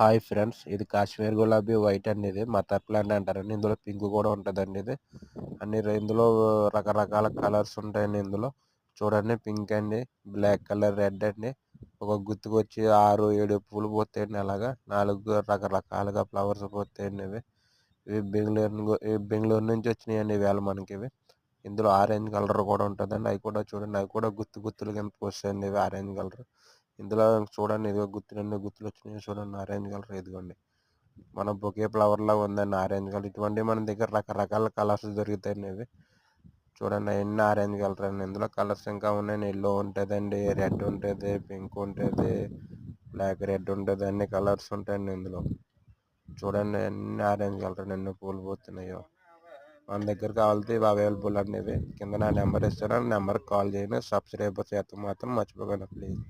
Hi friends. ఇది కాశ్మీర్ గులాబీ white అండి ఇది మదర్ ప్లాంట్ అంటారండి. ఇందులో పింక్ కూడా ఉంటుందండి ఇది అన్ని ఇందులో రకరకాల కలర్స్ ఉంటాయండి ఇందులో. చూడండి పింక్ అండి బ్లాక్ కలర్ రెడ్ అండి. ఒక గుత్తుకు వచ్చి ఆరు ఏడు పూలు పోతాయండి అలాగా. నాలుగు రకరకాలుగా ఫ్లవర్స్ పోతాయండి ఇవి. ఇవి బెంగళూరు బెంగళూరు నుంచి వచ్చినాయండి ఇవాళ మనకి ఇవి. ఇందులో ఆరెంజ్ కలర్ కూడా ఉంటుందండి. అవి కూడా చూడండి. అవి కూడా గుత్తు గుత్తులు కింద పోస్తాయండి ఇవి ఆరెంజ్ కలర్. ఇందులో చూడండి ఇదిగో గుత్తులు గుత్తులు వచ్చినాయి చూడండి ఆరెంజ్ కలర్ ఇదిగోండి. మన బొకే ఫ్లవర్ లాగా ఉందండి ఆరెంజ్ కలర్. ఇటువంటి మన దగ్గర రకరకాల కలర్స్ దొరుకుతాయండి ఇవి. చూడండి ఎన్ని ఆరెంజ్ కలర్ అండి. ఇందులో కలర్స్ ఇంకా ఉన్నాయి ఎల్లో ఉంటుందండి రెడ్ ఉంటుంది పింక్ ఉంటుంది బ్లాక్ రెడ్ ఉంటుంది అన్ని కలర్స్ ఉంటాయండి ఇందులో. చూడండి ఎన్ని ఆరెంజ్ కలర్ ఎన్ని పూలు పోతున్నాయో. మన దగ్గర కావాలితే ఇవి అవైలబుల్ అండి ఇవి. కింద నా నెంబర్ ఇస్తాను. నెంబర్కి కాల్ చేయండి. సబ్స్క్రైబర్ చేస్తాం మాత్రం మర్చిపోకండి ప్లీజ్.